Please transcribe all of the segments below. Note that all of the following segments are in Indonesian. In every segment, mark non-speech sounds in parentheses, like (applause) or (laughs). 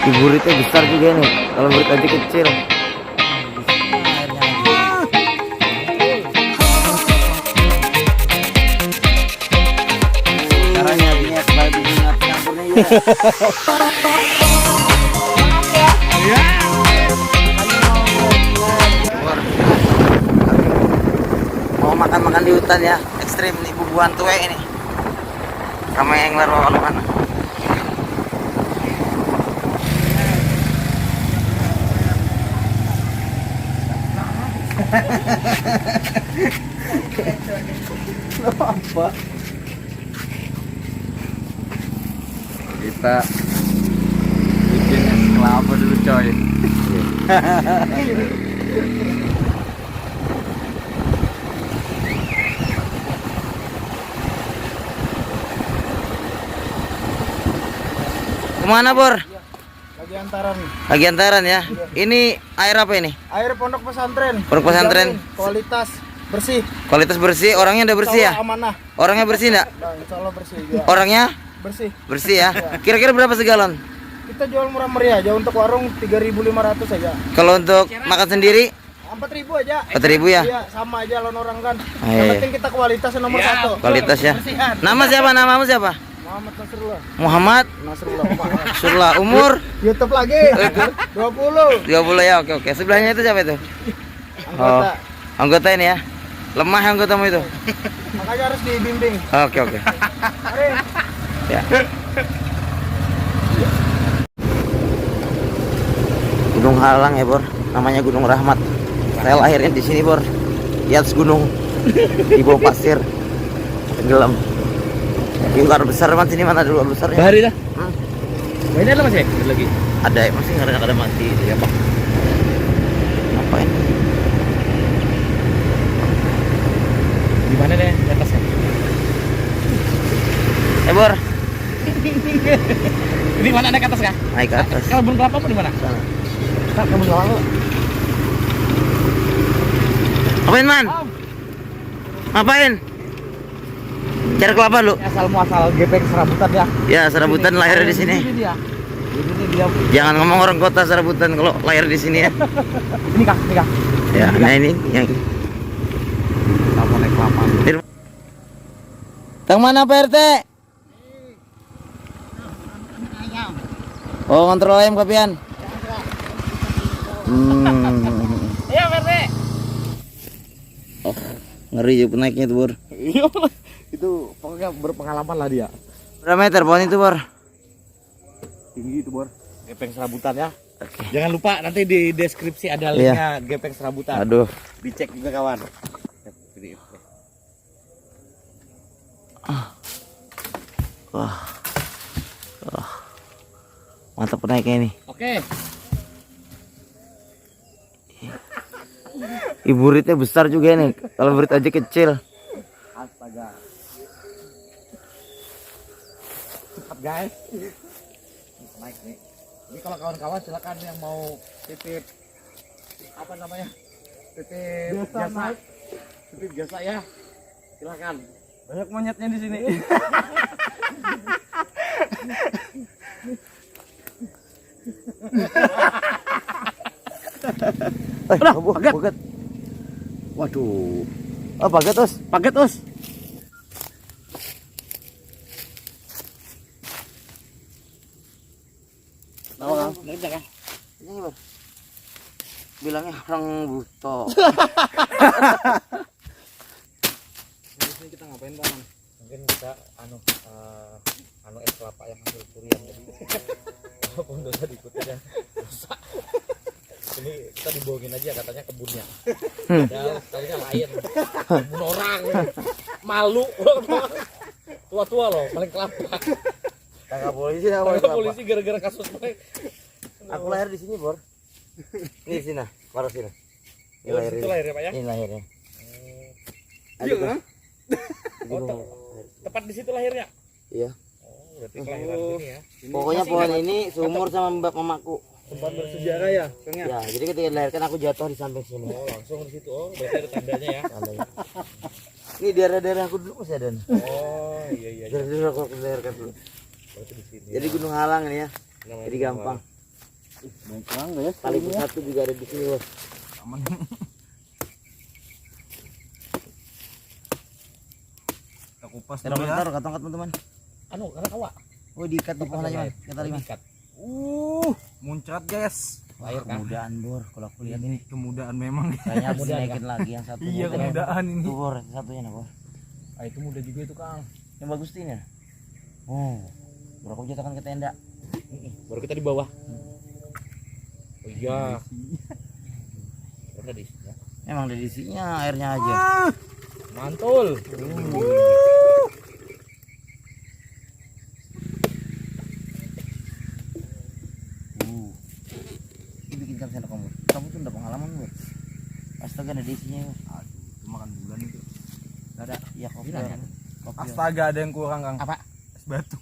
Buritnya besar juga nih. Kalau burit aja kecil. Caranya ya. Mau makan-makan di hutan ya. Ekstrim nih bubuan tuwe ini. Sama yang bawa apa? Kita bikin es kelapa dulu coy. Ke mana Bor? Lagi antaran Lagi antaran ya. Ini air apa ini? air pondok pesantren. Pondok pesantren. Dijamin Kualitas bersih. Kualitas bersih, orangnya udah bersih ya? Amanah. Orangnya bersih enggak? Nah, insya Allah bersih ya. Orangnya Bersih. bersih ya. Kira-kira berapa segalon? Kita jual murah meriah aja untuk warung 3.500 aja. Kalau untuk makan sendiri 4.000 aja. 4.000 ya? Iya, sama aja lawan orang kan. Ah, Yang iya. penting kita kualitas nomor satu. Kualitas ya. Nama siapa? Namamu siapa? Muhammad Nasrullah. Muhammad Nasrullah. Surla umur YouTube lagi. 20. 30 ya. Oke oke. Sebelahnya itu siapa itu? Anggota. Anggota ini ya. Lemah anggotamu itu. Makanya harus dibimbing. Oke oke. Ya. Gunung Halang ya, Bor. Namanya Gunung Rahmat. Saya lahirnya di sini, Bor. Di atas gunung. Di bawah pasir. Tenggelam. Di ular besar mas ini mana dulu ular besarnya? Bahari dah. Hmm, Ini ada masih lagi. ada ya, masih nggak ada ada mati. Ya, Pak. Ngapain? Di mana deh? Di atas kan? Eh, Bor. (laughs) Di mana naik ke atas kah? Naik ke atas. Kalau belum kelapa apa di mana? Sana. Ntar kamu lalu. Ngapain, Man? Ngapain? Cari kelapa lu. Asal muasal gepeng serabutan ya. Ya, serabutan lahir di sini. Ini dia. Ini dia. Jangan ngomong orang kota serabutan kalau lahir di sini ya. Ini kah? Ini kah? Ya, nah ini yang Kamu naik kelapa. Tang mana Pak RT? Oh, kontrol ayam kapian. Hmm. Iya, Verde. Oh, ngeri juga naiknya tuh, Bor. Iya. Itu pokoknya berpengalaman lah dia. Berapa meter pohon itu, Bor? Tinggi itu, Bor. Gepeng serabutan ya. Jangan lupa nanti di deskripsi ada Iya. linknya gepeng serabutan. Aduh. Dicek juga kawan. Ini. Wah. Wah. Mantap naiknya ini. Oke. Ibu buritnya besar juga nih. Kalau burit aja kecil. Astaga. Cepat guys. Naik nih. Ini kalau kawan-kawan silakan yang mau titip apa namanya? Titip jasa. Titip jasa ya. Silakan. Banyak monyetnya di sini. (laughs) Eh, bu, baget. Waduh. Oh, baget, Us. Paket us. Kan? Ini. Bilangnya orang buto. Di (laughs) sini kita ngapain bang? Mungkin kita anu eh, anu es kelapa yang hasil curian jadi walaupun (laughs) dosa diikutin ya dosa. Ini kita dibohongin aja katanya kebunnya. Padahal kalinya lain. Kebun orang. Malu. (laughs) Tua-tua loh, paling kelapa. Tangkap polisi ya, Tangkap polisi gara-gara kasus baik. Aku lahir di sini, Bor. Ini di sini, baru sini. Ini Oh, lahir. lahir ya Pak ya? Ini lahirnya. Iya kan? Oh, te- tepat di situ lahirnya? Iya. Oh, berarti kelahiran sini ya. Pokoknya pohon ini seumur sama mbak mamaku. Tempat bersejarah ya, Kang ya. Ya, jadi ketika dilahirkan aku jatuh di samping sini. Oh, langsung di situ. Oh, berarti ada tandanya ya. Tandanya. Ini daerah-daerah aku dulu masih ada. Oh, iya iya. iya. Daerah dulu aku dilahirkan dulu. Di sini. Jadi Gunung Halang ini ya. Namanya Jadi Gunung gampang. Banyak kerang guys. Tali satu juga ada di sini bos. Aman. (laughs) Kita kupas dulu ya. Termometer katong teman-teman. anu karena kawa Oh diikat di pohon aja man. Kita lima. ikat Uh, muncrat guys. lahir kan Kemudahan bor. Kalau aku lihat ini Kemudahan memang. kayaknya harus Kemudahan, dinaikin lagi yang satu. Iya, kemudahan ini. Tuh bor, satunya nah bor. ah itu muda juga itu kang Yang bagus ini. ya? Oh. Bor aku jatuhkan ke tenda. baru kita di bawah oh iya udah di ya. Memang dari isinya airnya aja. mantul Uh. Ini bikin sendok kamu. Kamu tuh udah pengalaman bor. Astaga ada isinya. Aduh, itu makan bulan itu. Gak ada. Ya kan? Kopi. Astaga, ada yang kurang, Kang. apa Es batu.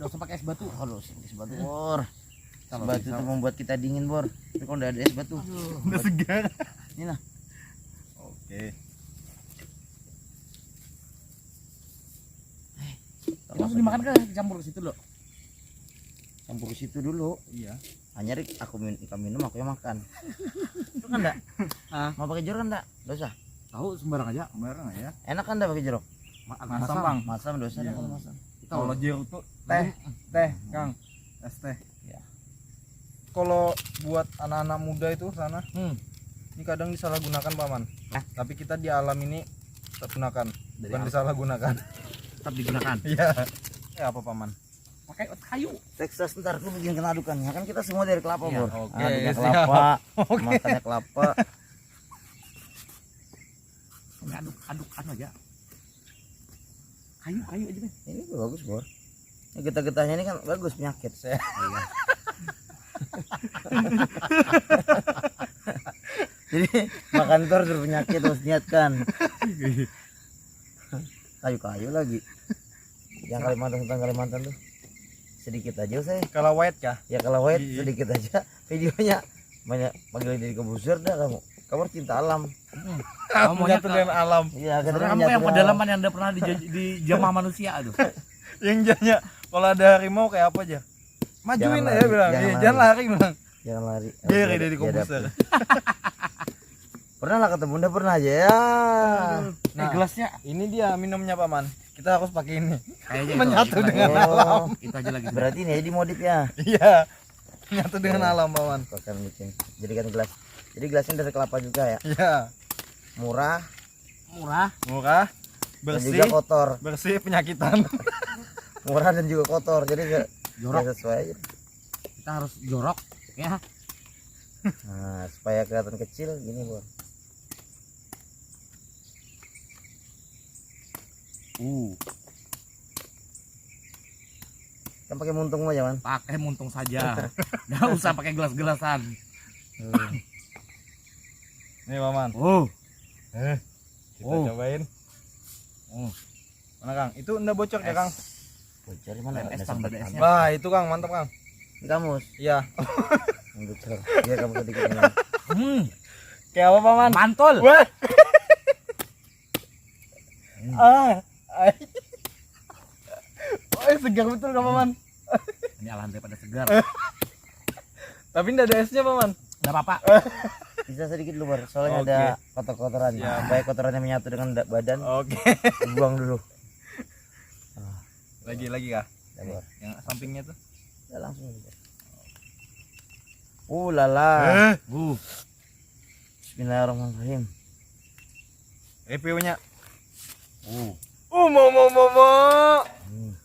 Aduh usah pakai es batu Halo, es batu bor. Es Kalau batu itu membuat kita dingin bor. Tapi kalau udah ada es batu, Udah segar. ini lah. Oke. langsung dimakan kan campur ke situ loh Campur ke situ dulu. Iya. Hanya Rik, aku min kamu minum, aku yang makan. (laughs) Itu kan enggak? Ah. Mau pakai jeruk enggak? Dosa. tahu sembarang aja Barang ya. Enak kan enggak pakai jeruk? Masam, Bang. Masam dosa Iya. kalau masam. Kalau jeruk tuh teh, teh, Kang. Es teh. Ya. Kalau buat anak-anak muda itu sana, hmm. ini kadang disalahgunakan paman. Hah? Tapi kita di alam ini kita gunakan, Dari bukan alam. disalahgunakan. tetap digunakan (laughs) Iya. Eh apa paman? pakai kayu Texas ntar aku bikin kena adukannya kan kita semua dari kelapa Iya, bor. oke, Aduknya siap. kelapa, (laughs) makannya kelapa. Ini aduk aduk anu aja kayu kayu aja deh Ini bagus bor. Ini getah-getahnya ini kan bagus penyakit. Saya. (laughs) Jadi makan telur berpenyakit harus niatkan. Kayu-kayu lagi. Yang Kalimantan tentang Kalimantan tuh sedikit aja saya. Kalau white kah? Ya kalau white Iya. sedikit aja videonya banyak panggil diri kebusur dah kamu. Kamu harus cinta alam. Kamu maunya Menyatu dengan alam. Iya, kamu yang pedalaman yang udah pernah di, di jamah manusia tuh (laughs) Yang jadinya kalau ada harimau kayak apa aja? Majuin Jangan aja lari, bilang. jangan Iya, lari. jangan lari bilang. Jangan lari. (laughs) Biar Dia- dia di dia komputer. (laughs) Pernah lah ketemu, udah pernah aja ya. nah gelasnya Ini dia minumnya paman. Kita harus pakai ini. kayaknya (laughs) Menyatu dengan Oh, itu aja lagi berarti ini aja dimodif ya. Iya. Menyatu dengan alam paman. Akan bikin. Jadikan gelas. Jadi gelasnya dari kelapa juga ya. Iya. Murah murah Murah, dan bersih, juga kotor. bersih penyakitan. Murah dan juga kotor. Jadi gak, jorok gak sesuai aja. kita harus jorok ya Nah, supaya kelihatan kecil gini, Bor. Uh. Kan pakai muntung aja, Man. pakai muntung saja (laughs) nggak usah pakai gelas-gelasan Nih paman. oh Eh, kita Oh. cobain. Oh. Mana Kang? Itu enggak bocor ya Kang? Bocor di mana? Tambah. Wah, itu Kang, mantap Kang. Di kamus. Iya. Yang bocor. Biar kamu sedikit ini. hmm. Kayak apa paman? mantul Wah. ah. Ay. Oh, segar betul Kang paman. ini alhamdulillah pada segar Tapi enggak ada esnya paman. nggak apa-apa Bisa sedikit Bor. Soalnya ada kotor-kotoran. Ya. Supaya kotorannya menyatu dengan da- badan, Oke. buang dulu. Lagi lagi kah? Ya, Bor. Yang sampingnya tuh. Ya, langsung aja. Uh lala. Eh, uh Bismillahirrahmanirrahim. review-nya. Uh. Uh, mau mau mau mau. Hmm.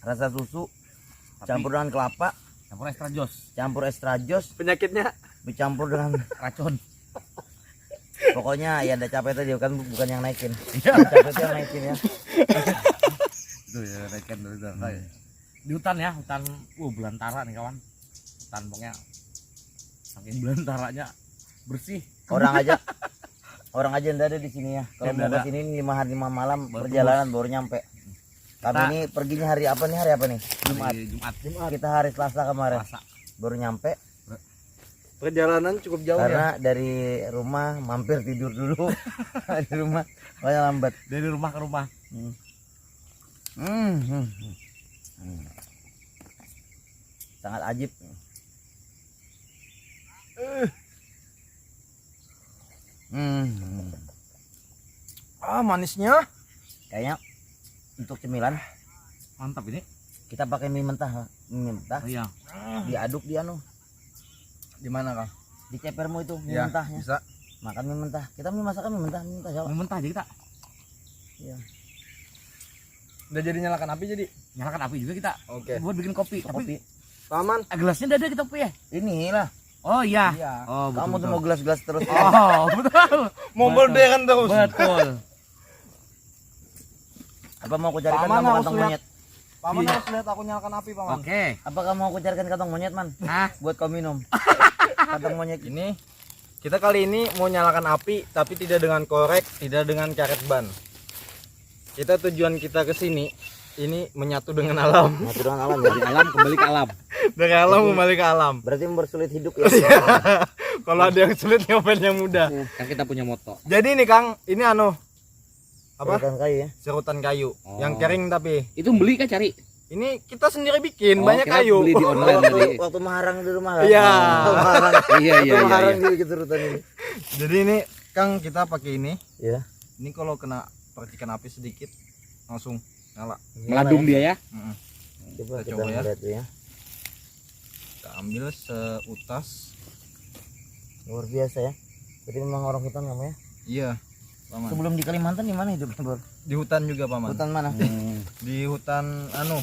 Rasa susu Tapi- campur dengan kelapa, campur extra jos campur extra jos, Penyakitnya dicampur dengan (laughs) racun pokoknya ya ada capek tadi kan bu- bukan yang naikin. capek itu yang naikin ya. (laughs) itu ya naikin dari di hutan ya hutan uh belantara nih kawan hutan pokoknya saking belantaranya bersih Orang aja (laughs) orang aja ndak ada di sini ya. Kalau Ya, mau ke sini lima hari lima malam Baru perjalanan baru nyampe. Kami Kita- ini perginya hari apa nih? Hari apa nih? Jumat. Hari Jumat Kita hari Selasa kemarin Selasa baru nyampe perjalanan cukup jauh ya. karena dari rumah mampir tidur dulu (laughs) di rumah banyak lambat. dari rumah ke rumah Hmm. Hmm, hmm, hmm. Hmm. Sangat ajib. Hmm. Ah, manisnya. Kayaknya untuk cemilan Mantap ini. kita pakai mie mentah, mie mentah. Oh iya. Diaduk di anu, Di mana, Kang? di cepermu itu mie Ya, mentahnya. bisa. Makan mie mentah. Kita mie masakan mie mentah, mie mentah Jawa. Mau mentah aja kita. Iya. Udah jadi nyalakan api jadi. Nyalakan api juga kita. Oke. Buat bikin kopi. Kopi. Paman. ah, gelasnya udah ada kita kopi ya. Inilah. Oh iya. Iya. Oh betul. Kamu tuh mau gelas-gelas terus. Oh (laughs) betul. Mau Betul. bolderan terus. Betul. (laughs) Apa mau aku carikan Paman kamu kantong lihat. monyet? Paman Iya. harus lihat aku nyalakan api, Paman. Oke. Apa kamu aku carikan kantong monyet, Man? Nah, Buat kau minum. (laughs) kantong monyet. Ini kita kali ini mau nyalakan api tapi tidak dengan korek, tidak dengan karet ban. Kita tujuan kita ke sini ini menyatu dengan alam. Nyatu dengan alam ya. alam kembali ke alam. (laughs) Dari alam kembali ke alam. Berarti mempersulit hidup ya. (laughs) Kalau ada yang sulit ngapain yang mudah. Kan kita punya moto. Jadi ini Kang, ini anu apa? Serutan kayu ya. Serutan kayu Oh. yang kering tapi Itu beli kan cari? ini kita sendiri bikin Oh, banyak kayu. beli di online tadi. Waktu, waktu maharang di rumah kan? (laughs) Iya. Waktu maharang. Iya iya iya. maharang iya. serutan ini. Jadi ini Kang kita pakai ini. Iya. Ini kalau kena percikan api sedikit langsung nyala. Meladung dia ya. Coba Kita coba ya. ya. Kita ambil seutas. Luar biasa ya. Jadi memang orang hutan kamu ya. Iya, paman. Sebelum di Kalimantan di mana hidupnya, Bor? Di hutan juga paman. Hutan mana? Di hutan anu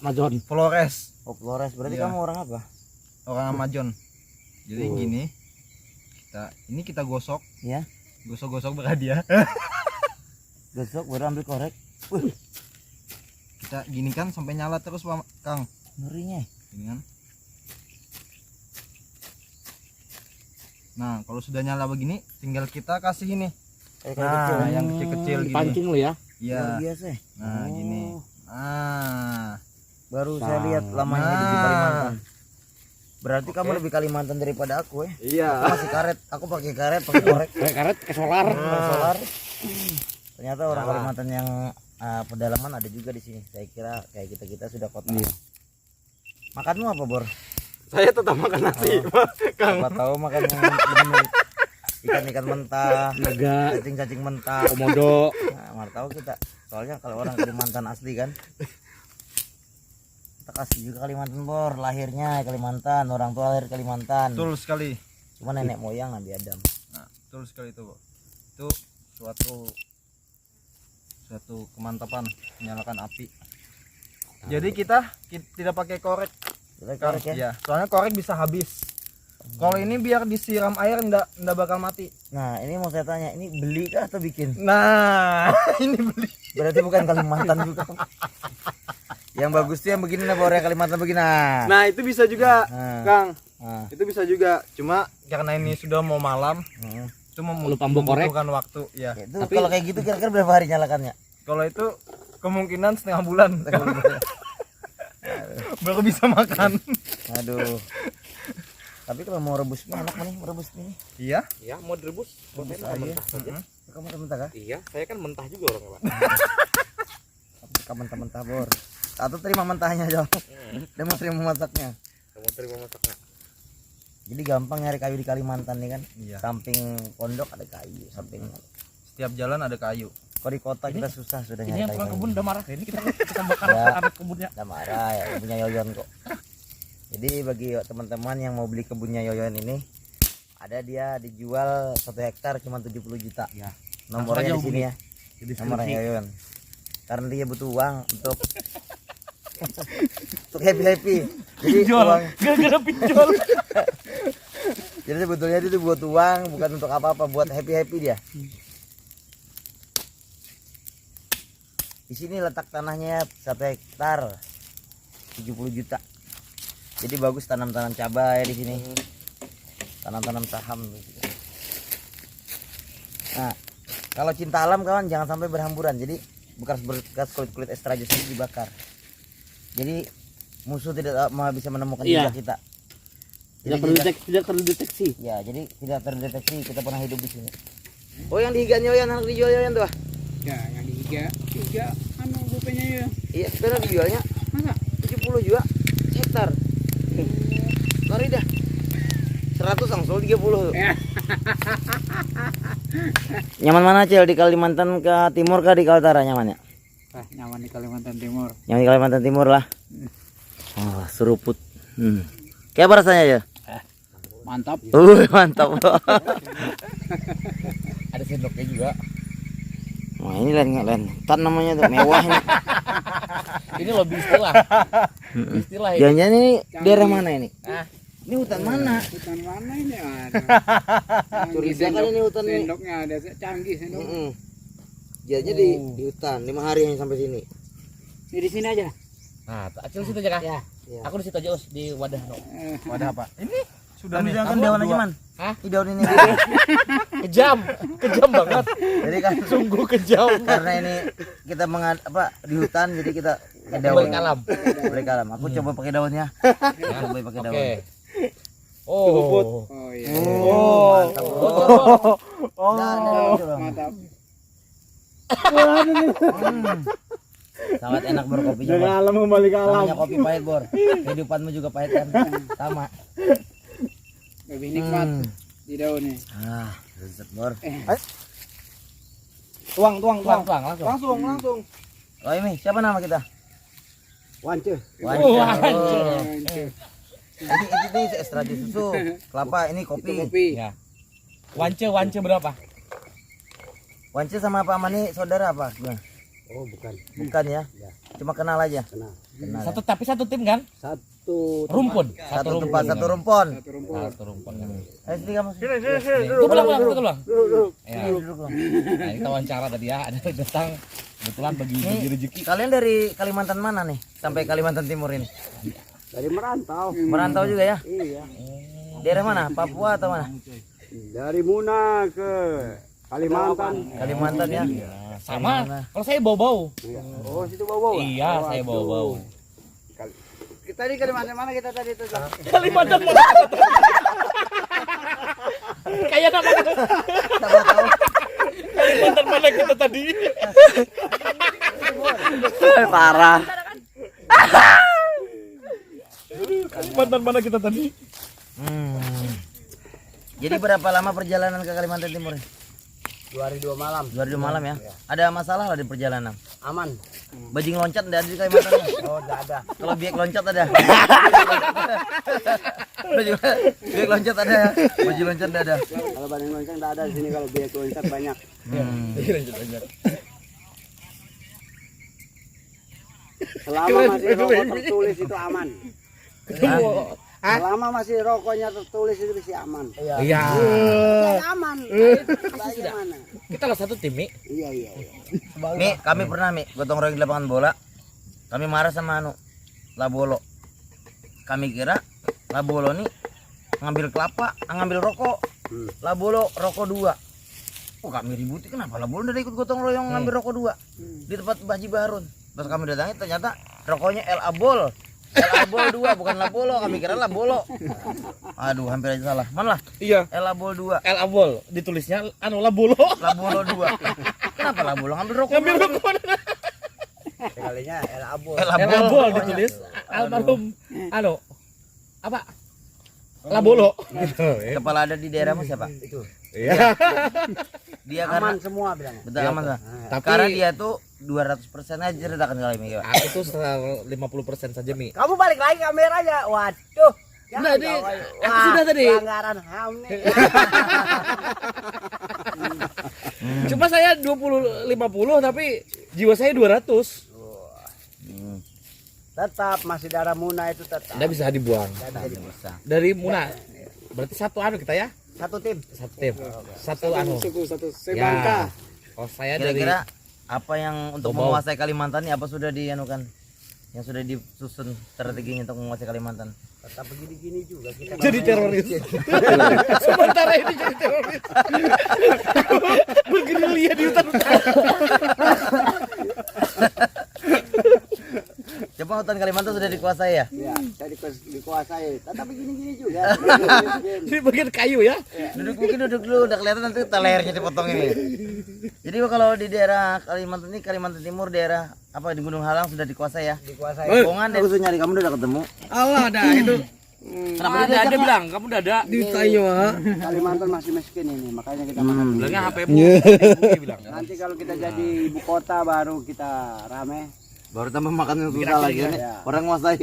Majon. Flores, Oh, Flores. Berarti Iya. kamu orang apa? orang Amazon. Jadi Oh. gini. Kita ini kita gosok, Ya. gosok-gosok berhadiah. (laughs) Gosok baru ambil korek. Wih, Kita gini kan sampai nyala terus, Pak Kang. ngerinya. Gini kan. Nah, kalau sudah nyala begini, tinggal kita kasih ini. Kayak kayu Nah, kecil. yang kecil-kecil gini. Pancing lu ya. Iya. Biasa ya. Nah, Oh. gini. Ah. Baru saya lihat lamanya hidup di Nah. Kalimantan. Berarti kamu Oke. lebih Kalimantan daripada aku ya. Iya. Aku masih karet. Aku pakai karet, pakai korek, Kayak karet ke solar. pakai solar. Ternyata orang Salah. Kalimantan yang ah, pedalaman ada juga di sini. Saya kira kayak kita kita sudah kota. Iya. Makanmu apa bor? Saya tetap makan nasi, Kang. Siapa tahu makan yang menu ikan-ikan mentah, Naga. cacing-cacing mentah. Komodo. Nah, tahu kita. Soalnya kalau orang Kalimantan asli kan. Kita kasih juga Kalimantan bor, lahirnya Kalimantan, orang tua lahir Kalimantan. Betul sekali. Cuma nenek moyang Nabi Adam. Nah, betul sekali itu, Bu. Itu suatu suatu kemantapan menyalakan api. Jadi kita, ki- tidak pakai korek, Kita Kang. korek ya. Iya, soalnya korek bisa habis. Kalau ini biar disiram air ndak ndak bakal mati. Nah, ini mau saya tanya, ini beli kah atau bikin? Nah, (laughs) ini beli. Berarti bukan Kalimantan juga. yang bagus tuh yang begini nah bor yang Kalimantan begini. Nah. Nah, itu bisa juga, Nah. Kang. Nah. Itu bisa juga. Cuma karena ini sudah mau malam, Hmm. Itu mem- Lu pambok korek? membutuhkan waktu, ya. Itu Tapi- kalau kayak gitu kira-kira berapa hari nyalakannya? Kalau itu kemungkinan setengah bulan (laughs) baru bisa makan. Aduh. Tapi kalau mau rebus mie enak nih merebus mie. Iya. Iya, mau direbus. Rebus aja. Kamu mentah kah? Iya, saya kan mentah juga orangnya, Pak. Kamu mentah-mentah bor. Atau terima mentahnya aja. Dia mau terima masaknya. Kamu terima masaknya. Jadi gampang nyari kayu di Kalimantan nih kan. Iya. Samping pondok ada kayu, samping Setiap jalan ada kayu. kalau di kota kita susah sudah Ini nyari yang tukang kebun udah marah. Ini kita (laughs) kita bakar Ya. anak kebunnya. Udah marah ya punya Yoyon kok. Jadi bagi teman-teman yang mau beli kebunnya Yoyon ini ada dia dijual satu hektar cuma 70 juta. Ya. Nomornya di sini ya. Jadi Nomornya Yoyon. Karena dia butuh uang untuk (laughs) untuk happy happy. Jadi pinjol. uang. Gara-gara pinjol. (laughs) Jadi sebetulnya itu buat uang bukan untuk apa-apa, buat happy happy dia. Di sini letak tanahnya satu hektar 70 juta. Jadi bagus tanam-tanam cabai di sini. Tanam-tanam saham. di. Nah, kalau cinta alam kawan jangan sampai berhamburan. Jadi bekas-bekas kulit-kulit astragalus ini dibakar. Jadi musuh tidak mau bisa menemukan Iya. jejak kita. Tidak jejak- terdeteksi, tidak terdeteksi. Ya, jadi tidak terdeteksi kita pernah hidup di sini. Oh, yang dihigan Yoyan, yang dijual Yoyan tuh. ah? Ya, yang di tiga, anu rupanya ya. Iya, sekarang dijualnya Masa? 70 juta hektar. Ngeri dah. 100 30. Ya. (laughs) Nyaman mana Cil di Kalimantan ke timur kah di Kaltara nyamannya? Ah, nyaman di Kalimantan Timur. Nyaman di Kalimantan Timur lah. Oh, seruput. Hmm. Kayak apa rasanya ya? Mantap. Uh, mantap. (laughs) Ada sendoknya juga. Wah, ini lain nggak lain. Tan namanya tuh mewah ini. (laughs) Ini lebih istilah. istilah ini. Jangan ini daerah mana ini? Ah. Ini hutan mana? Hutan mana ini? (laughs) Curiga kan ini hutan ini. Sendoknya ada canggih sendok. Mm-mm. Jadinya di, di hutan lima hari hanya sampai sini. Ini di sini aja. Nah, acil situ aja kah? Ya. Iya. Aku di situ aja Us, di wadah no. Eh, Wadah apa? Ini sudah nih. jangan Kamu daun aja man. Hah? Ini daun ini. (laughs) Kejam, kejam banget. jadi kan Sungguh kejam. karena ini kita mengad apa di hutan jadi kita daun. Balik alam. Balik alam. Aku coba pakai daunnya. coba pakai daun. Oke. Oh. Oh iya. Oh, mantap. bro. Oh. Nah, nah. Mantap. Hmm. Sangat enak kopinya. Bor. alam kembali ke Namanya kopi pahit bor. Kehidupanmu juga pahit kan? Sama. Lebih nikmat Hmm. di daunnya. Ah, lezat bor. Tuang, tuang, Tuang, tuang langsung. Langsung, langsung. Oh ini siapa nama kita? Wance. Wance. Oh, Oh. Wance. Ini ini, ini extra jus susu, kelapa, ini Itu kopi. kopi. Ya. Wance, wance berapa? Wance sama Pak Mani saudara apa? Gimana? Oh, bukan. Bukan ya? Cuma kenal aja. Kenal. Kenal. Satu tapi satu tim kan? Satu Rumpun. Satu tempat, satu rumpon. Satu rumput. Satu rumpun. kan. Ayo sini kamu. sini. Tuh pulang, pulang, pulang. Ya. Nah, kita wawancara tadi ya, ada datang kebetulan bagi bagi rezeki. Kalian dari Kalimantan mana nih? Sampai Kalimantan Timur ini? Dari merantau. Merantau juga ya? Iya. Daerah mana? Papua atau mana? Dari Muna ke Kalimantan. Kalimantan ya? Nah, sama. Kalau saya bau-bau. Oh, situ bawa. Iya, saya bau-bau. Kita di Kalimantan mana kita tadi itu? Kalimantan mana? Kayak nama tahu? Kalimantan mana kita tadi? Parah. Kalimantan mana kita tadi? Hmm. Jadi berapa lama perjalanan ke Kalimantan Timur? Dua hari dua malam. Dua hari dua malam ya? Ada masalah lah di perjalanan? Aman. Bajing loncat ada di Kalimantan ya? Oh, enggak ada. Kalau biak loncat ada. Bajing biak loncat ada ya? Bajing loncat enggak ada. Kalau banding lonceng enggak ada di sini kalau biaya loncat banyak. Hmm. Selama masih rokok tertulis itu aman. Selama masih rokoknya tertulis itu masih aman. Iya. Ya, aman. Bagaimana? Kita lah satu tim, Mi. Iya, iya, iya. (laughs) Mi, kami pernah Mi gotong royong di lapangan bola. Kami marah sama anu Labolo. Kami kira Labolo nih ngambil kelapa, ah, ngambil rokok. Hmm. Labolo rokok dua. Oh kami ributi kenapa Labolo udah ikut gotong royong ngambil rokok dua di tempat Baji Barun. Terus kami datangi ternyata rokoknya El Abol. El Abol dua bukan Labolo, kami kira Labolo. Aduh hampir aja salah. Mana lah? Iya. El Abol dua. El Abol ditulisnya anu lah bolo. Labolo dua. Kenapa Labolo ngambil rokok? Ngambil rokok. Sekalinya El Abul. El El Abol. Abol ditulis almarhum anu apa? Labolo. (laughs) Kepala ada di daerahmu siapa? Itu. Iya. Dia karena Aman semua bilangnya. betul aman lah. Tapi Karena dia tuh 200% aja ceritakan kali ini. Aku tuh sekitar 50% saja, Mi. Kamu balik lagi kameranya. Waduh. Ya, di- gawai. aku Wah, sudah tadi. Pelanggaran HAM nih. (laughs) Cuma saya 20 50 tapi jiwa saya 200. Hmm, Tetap masih darah Muna itu tetap. Anda bisa dibuang. tak bisa. Dari Muna. Berarti satu anu kita ya? Satu tim. Satu tim. Satu anu. Suku satu Ya. sebangka. Oh, saya dari Kira-kira apa yang untuk Bobau. menguasai Kalimantan ini apa sudah dianukan? Yang sudah disusun strateginya untuk menguasai Kalimantan? Tetap begini-gini juga kita. jadi teroris. (laughs) Sementara ini jadi teroris. (laughs) Bergerilya di hutan (laughs) Coba hutan Kalimantan sudah dikuasai ya? Ya, saya dikuas- dikuasai. Tetap begini-gini juga. (laughs) Ini bagian kayu ya. Duduk mungkin duduk dulu udah kelihatan nanti kita lehernya dipotong ini. Jadi kalau di daerah Kalimantan ini Kalimantan Timur daerah apa di Gunung Halang sudah dikuasai ya? dikuasai. Bohongan deh. Aku sudah nyari kamu udah ketemu. Allah dah itu Kenapa ada ada bilang? Kamu udah ada. Kalimantan masih miskin ini, makanya kita makan. Hmm. Bilangnya HP-mu. ibu bilang. Nanti kalau kita jadi ibu kota baru kita rame. Baru tambah makan yang susah lagi nih. ya. Orang nguasai.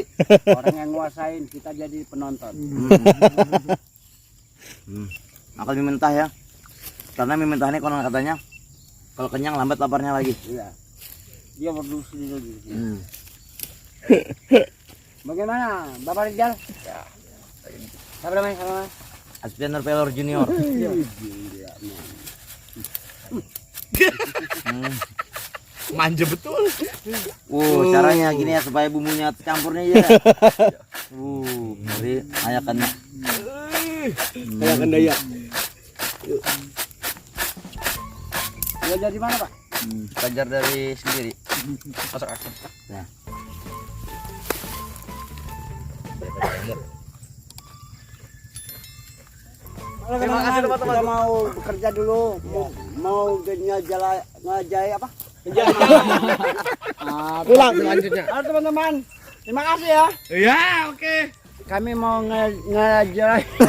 Orang yang nguasain kita jadi penonton. Hmm. Makan mie mentah ya. Karena mie mentah ini konon katanya kalau kenyang lambat laparnya lagi. Iya. Dia berdua di sini. Hmm. Bagaimana, Bapak Rizal? Siapa namanya? Siapa namanya? Aspianer Pelor Junior. Hmm. Manja betul. Uh, caranya gini ya supaya bumbunya campurnya ya. (laughs) Uh, jadi ayakannya. Kayak daya. Dia dari mana, Pak? Hmm, belajar dari sendiri. Masak asam. Ya. Terima kasih teman-teman. Kita mau bekerja dulu, mau, mau ngejala ngajai apa? Pulang selanjutnya. Halo teman-teman. Terima kasih ya. Iya, oke. Okay. Kami mau ngejelaskan. Nge